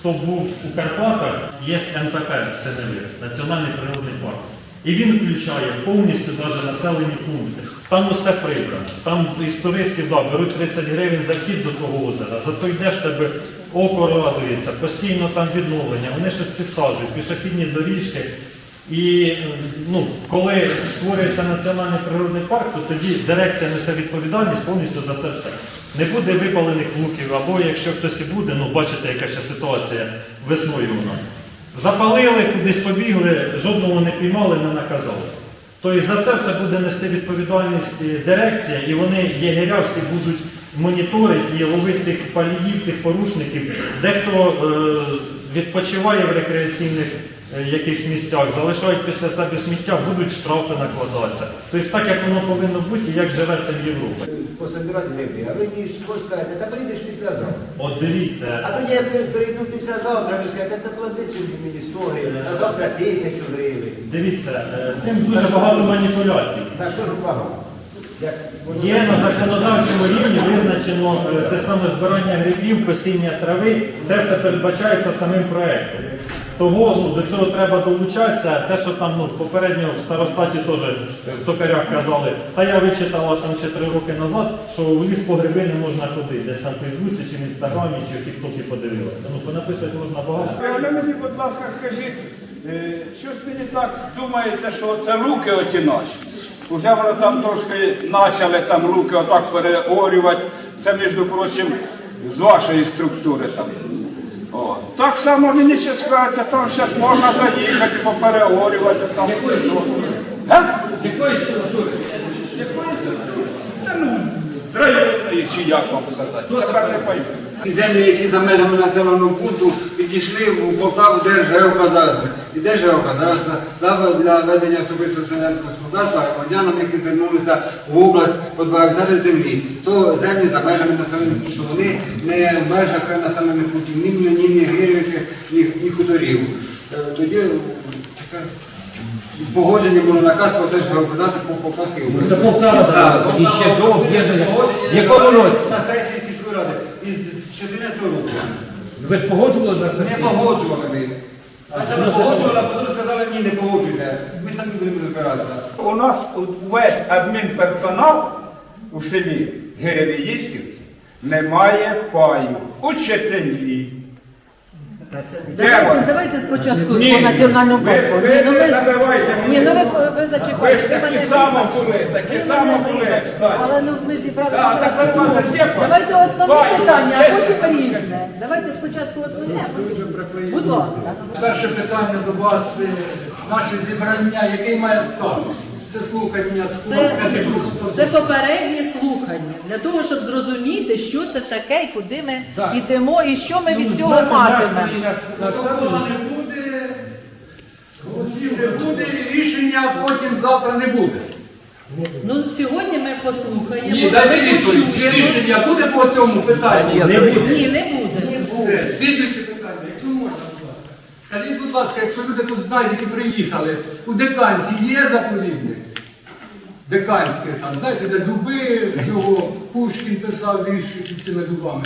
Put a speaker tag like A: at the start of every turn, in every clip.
A: Хто був у Карпатах, є НПП Синевир, Національний природний парк. І він включає повністю навіть населені пункти. Там усе прибрано. Там із туристів да, беруть 30 гривень за вхід до того озера. Зато йдеш тебе око радується, постійно там відновлення. Вони щось підсаджують, пішохідні доріжки. І ну, коли створюється національний природний парк, то тоді дирекція несе відповідальність повністю за це все. Не буде випалених луків, або якщо хтось і буде, ну бачите, яка ще ситуація весною у нас. Запалили, кудись побігли, жодного не піймали, не наказали. Тобто за це все буде нести відповідальність дирекція, і вони єгеря всі будуть моніторити і ловити тих паліїв, тих порушників. Дехто е, відпочиває в рекреаційних якихось місцях, залишають після себе сміття, будуть штрафи накладатися. Тобто так, як воно повинно бути, як живе це в Європі.
B: пособирати гриби. А ви мені ж скажете, та прийдеш післязавтра.
A: От дивіться,
B: А тоді я прийду післязавтра, ви скажете, та плати сьогодні мені 100 гривень, а завтра тисячу гривень.
A: дивіться, е, цим дуже багато маніпуляцій.
B: Та що ж багато? Як
A: Є на законодавчому рівні визначено е, те саме збирання грибів, косіння трави. Це все передбачається самим проектом. Того ну, до цього треба долучатися. Те, що там ну, попередньо в старостаті теж в токарях казали, та я вичитала там ще три роки назад, що у ліс по гриби не можна ходити. Десь там в Фейсбуці, чи в інстаграмі, чи в Тіктокі подивилися. Ну, понаписати можна багато.
C: Але мені, будь ласка, скажіть, е, щось мені так думається, що це руки оті наші. Уже воно там трошки почали там руки отак переорювати. Це, між прочим, з вашої структури там. Так само мені ще скажеться, там зараз можна заїхати, попереорювати там. А? З якої структури? З якої структури? Та ну, з районної чи як вам сказати. Тепер не пойму.
D: Землі, які за межами населеного пункту підійшли в Полтаву Держгеокадастр. І Держгеокадастр дав для ведення особистого селянського господарства громадянам, які звернулися в область по 2 гектари землі. То землі за межами населених пунктів. Вони не в межах населених пунктів, ні млинів, ні гірівки, ні, ні хуторів. Е, Тоді е, погодження було наказ про Держгеокадастр по Полтавській області.
E: Це Полтава, так, і ще до об'єднання. В якому році? Ви ж погоджували на це?
D: Не погоджували ми. Спочатку погоджували, а потім сказали, ні, не погоджуйте. Ми самі будемо розбиратися.
C: У нас весь адмінперсонал у селі Гиревіїшківці не має паю. Учителі.
F: Давайте, давайте спочатку
C: Ні,
F: по національному
C: ви-
F: парку.
C: ви
F: ну
C: не мені
F: Ні, ну ви,
C: руку.
F: ви
C: Ви ж такі
F: мене
C: само
F: вибачте.
C: були, такі
F: Ви
C: само
F: мене
C: були,
F: вибачте.
C: Саня.
F: Але ну ми зібрали
C: Да, так
F: спочатку.
C: нормально, є пані?
F: Давайте основне питання, а потім різне. Давайте спочатку основне, а потім. Будь ласка.
G: Перше питання до вас, е, наше зібрання, який має статус? Це слухання
F: Це,
G: просто.
F: це попередні слухання для того, щоб зрозуміти, що це таке і куди ми йдемо, і що ми від цього матимемо.
G: Не буде, голосів не буде, рішення потім завтра не буде.
F: Ну сьогодні ми послухаємо.
G: Ні, дайте відповідь, чи рішення буде по цьому питанню?
F: Ні, не буде.
G: Все, якщо можна, будь ласка. Скажіть, будь ласка, якщо люди тут знають, які приїхали, у деканці є заповідник? Деканське там, знаєте, де дуби, цього Пушкін писав вірш під цими дубами.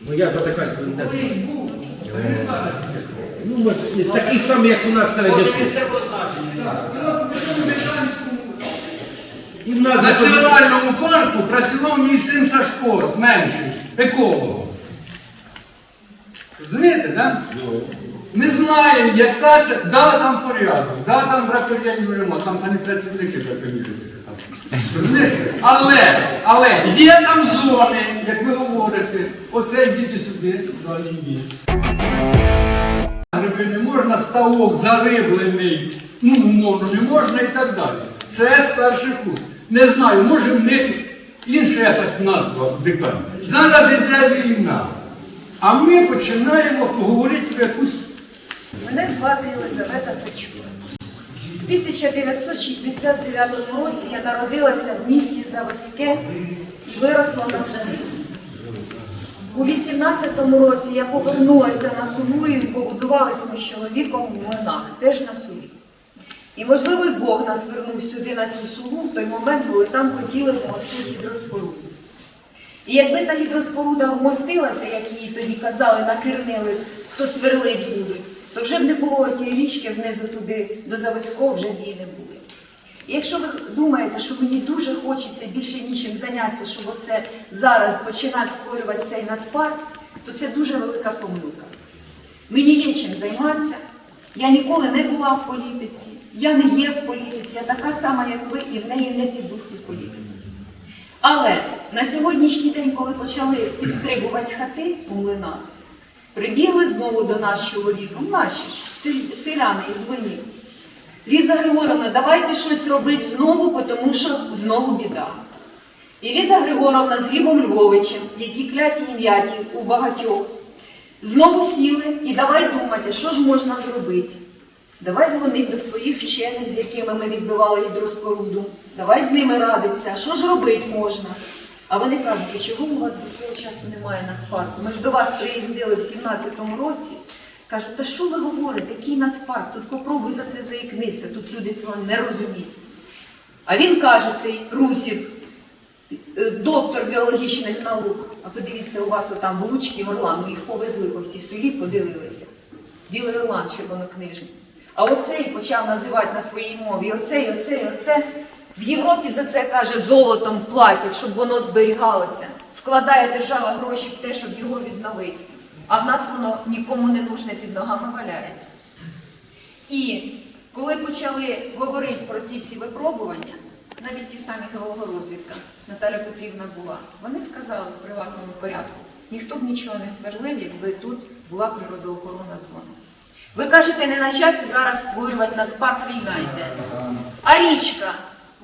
E: Ну я за.
G: Ви не знаєте.
E: Ну, може, такий самий, як у нас серед
G: І от в цьому деканському
E: І в нас
G: національному парку працював мій син Сашко, менший, еколог. Розумієте, так? Ми знаємо, яка це, да, там порядок, да, там браконьєрний ремонт, там самі працівники браконьєрні. Але, але є там зони, як ви говорите, оце йдіть сюди, далі йдіть. Гриби не можна, ставок зариблений, ну, умовно, не можна і так далі. Це перших курс. Не знаю, може в них інша якась назва в. Зараз іде війна. А ми починаємо поговорити про якусь
H: Мене звати Єлизавета Сачура. У 1969 році я народилася в місті Заводське і виросла на Сумі. У 18-му році я повернулася на Суму і побудувалися ми з чоловіком в Млинах, теж на Сумі. І, можливо, і Бог нас вернув сюди на цю суму в той момент, коли там хотіли вмостити гідроспоруду. І якби та гідроспоруда вмостилася, як її тоді казали, накирнили то сверлить будуть, то вже б не було тієї річки внизу туди, до Заводського вже б її не були. І якщо ви думаєте, що мені дуже хочеться більше нічим зайнятися, щоб оце зараз починати створювати цей нацпарк, то це дуже велика помилка. Мені є чим займатися. Я ніколи не була в політиці, я не є в політиці, я така сама, як ви, і в неї не піду в політику. Але на сьогоднішній день, коли почали підстрибувати хати у млинах, прибігли знову до нас з чоловіком, наші ж селяни із млинів. Ліза Григоровна, давайте щось робити знову, тому що знову біда. І Ліза Григоровна з Глібом Львовичем, які кляті і м'яті у багатьох, знову сіли і давай думати, що ж можна зробити. Давай дзвонити до своїх вчених, з якими ми відбивали гідроспоруду. Давай з ними радитися, що ж робити можна. А вони кажуть, «І чого у вас до цього часу немає нацпарку? Ми ж до вас приїздили в 17-му році. Кажуть, та що ви говорите, який нацпарк? Тут попробуй за це заікнися, тут люди цього не розуміють. А він каже, цей Русів, е, доктор біологічних наук. А подивіться, у вас отам в Орлан, ми їх повезли по всій селі, подивилися. Білий Орлан червонокнижний. А оцей почав називати на своїй мові. Оцей, оцей, оце. В Європі за це каже, золотом платять, щоб воно зберігалося. Вкладає держава гроші в те, щоб його відновити. А в нас воно нікому не нужне під ногами валяється. І коли почали говорити про ці всі випробування, навіть ті самі геологорозвідка Наталя Петрівна була, вони сказали в приватному порядку, ніхто б нічого не сверлив, якби тут була природоохоронна зона. Ви кажете, не на часі зараз створювати нацпарк війна йде. А річка,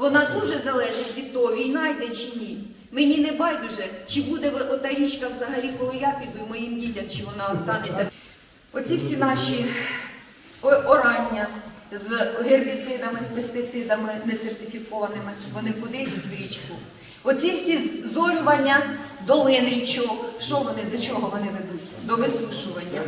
H: вона дуже залежить від того, війна йде чи ні. Мені не байдуже, чи буде ота річка взагалі, коли я піду, і моїм дітям, чи вона останеться. Оці всі наші орання з гербіцидами, з пестицидами несертифікованими, вони куди йдуть в річку? Оці всі зорювання долин річок, що вони, до чого вони ведуть? До висушування.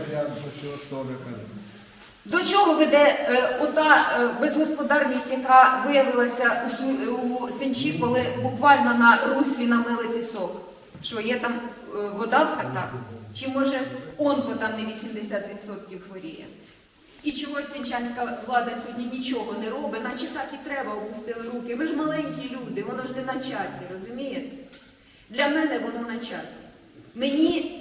H: До чого веде е, ота е, безгосподарність, яка виявилася у, у Сенчі, коли буквально на руслі намили пісок? Що є там е, вода в хатах? Чи може онко там не 80% хворіє? І чогось сенчанська влада сьогодні нічого не робить, наче так і треба, опустили руки. Ми ж маленькі люди, воно ж не на часі, розумієте? Для мене воно на часі. Мені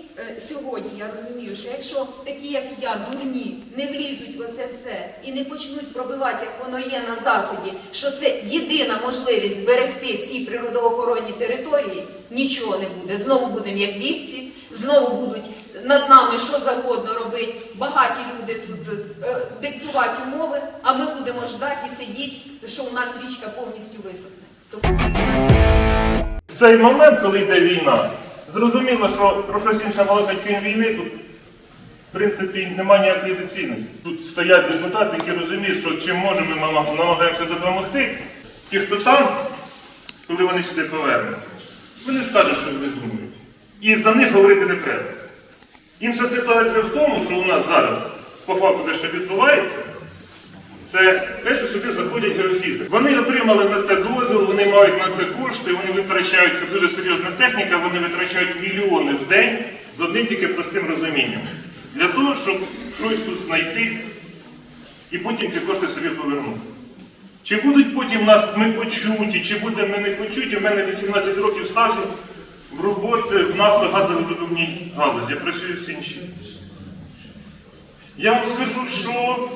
H: сьогодні я розумію, що якщо такі, як я, дурні, не влізуть в оце все і не почнуть пробивати, як воно є на заході, що це єдина можливість зберегти ці природоохоронні території, нічого не буде. Знову будемо як вівці, знову будуть над нами що завгодно робити. Багаті люди тут е, диктувати умови, а ми будемо ждати і сидіти, що у нас річка повністю висохне.
I: В цей момент, коли йде війна, зрозуміло, що про щось інше говорити крім війни, тут, в принципі, немає ніякої доцільності. Тут стоять депутати, які розуміють, що чим можемо, ми намагаємося допомогти. Ті, хто там, коли вони сюди повернуться, вони скажуть, що вони думають. І за них говорити не треба. Інша ситуація в тому, що у нас зараз, по факту, те, що відбувається, це те, що сюди заходять геофізики. Вони отримали на це дозвіл, вони мають на це кошти, вони витрачають, це дуже серйозна техніка, вони витрачають мільйони в день з одним тільки простим розумінням. Для того, щоб щось тут знайти і потім ці кошти собі повернути. Чи будуть потім нас ми почуті, чи будемо ми не почуті, у мене 18 років стажу в роботі в нафтогазовидобувній галузі. Я працюю в Сінчі. Я вам скажу, що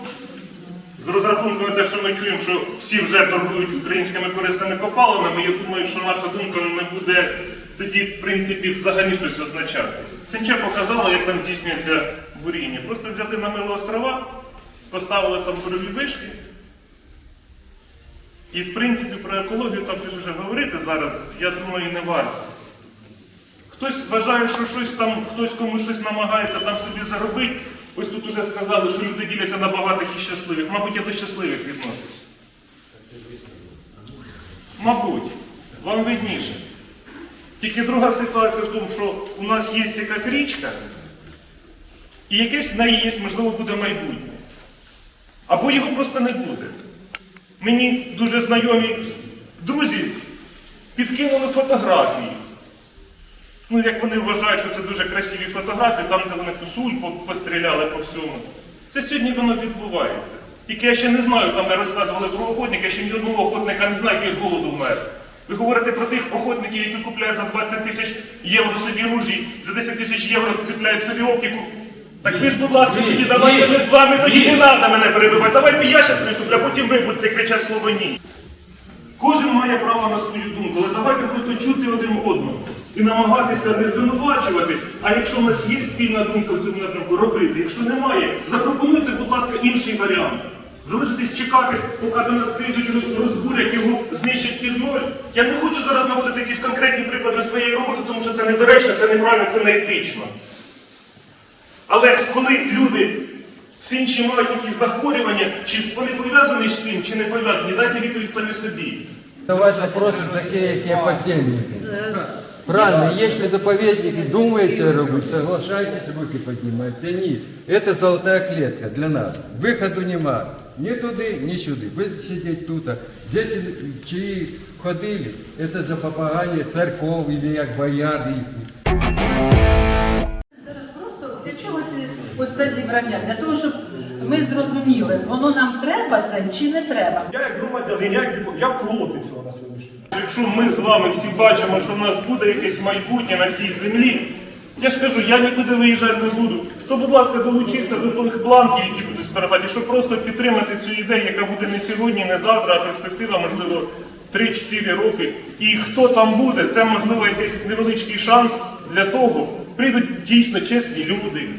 I: з розрахунку на те, що ми чуємо, що всі вже торгують українськими корисними копалинами, я думаю, що наша думка не буде тоді, в принципі, взагалі щось означати. Сенча показала, як там здійснюється буріння. Просто взяли на мило острова, поставили там бурові вишки. І, в принципі, про екологію там щось вже говорити зараз, я думаю, не варто. Хтось вважає, що щось там, хтось комусь щось намагається там собі заробити. Ось тут уже сказали, що люди діляться на багатих і щасливих. Мабуть, я до щасливих відношусь. Мабуть, вам видніше. Тільки друга ситуація в тому, що у нас є якась річка, і якесь в неї є, можливо, буде майбутнє. Або його просто не буде. Мені дуже знайомі друзі підкинули фотографії Ну, як вони вважають, що це дуже красиві фотографії, там, де вони косуль по- постріляли по всьому. Це сьогодні воно відбувається. Тільки я ще не знаю, там де розказували про охотника, я ще ні одного охотника не знаю, який з голоду вмер. Ви говорите про тих охотників, які купляють за 20 тисяч євро собі ружі, за 10 тисяч євро цепляють собі оптику. Так ви ж, будь ласка, тоді давайте ми з вами тоді не треба мене перебивати. Давайте я зараз виступлю, а потім ви будете кричати слово ні. Кожен має право на свою думку, але давайте просто чути один одного і намагатися не звинувачувати. А якщо в нас є спільна думка в цьому напрямку, робити. Якщо немає, запропонуйте, будь ласка, інший варіант. Залишитись чекати, поки до нас прийдуть розбурять, його знищать під ноль. Я не хочу зараз наводити якісь конкретні приклади своєї роботи, тому що це недоречно, це неправильно, це не етично. Але коли люди всі інші мають якісь захворювання, чи вони пов'язані з цим, чи не пов'язані, дайте відповідь самі собі.
J: Задавать вопросы такие, какие подельники. Правильно, если заповедники думаете робить, соглашайтесь, руки поднимайте. Нет, это золотая клетка для нас. Выходу нема. Ні туди, ні сюди. Ви сидіть тут. Діти, чиї ходили, це за попагання церков, або як бояр їхні.
F: Зараз просто для чого ці оце зібрання? Для того, щоб Ми зрозуміли, воно нам треба це чи не треба.
I: Я як громадянин, я, я проти цього на сьогоднішній день. Якщо ми з вами всі бачимо, що в нас буде якесь майбутнє на цій землі, я ж кажу, я нікуди виїжджати не буду. То, будь ласка, долучіться до тих бланків, які будуть стартати, щоб просто підтримати цю ідею, яка буде не сьогодні, не завтра, а перспектива, можливо, 3-4 роки. І хто там буде, це можливо якийсь невеличкий шанс для того. Прийдуть дійсно чесні люди,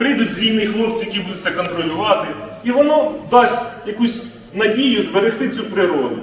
I: Прийдуть з війни хлопці, які будуть це контролювати, і воно дасть якусь надію зберегти цю природу.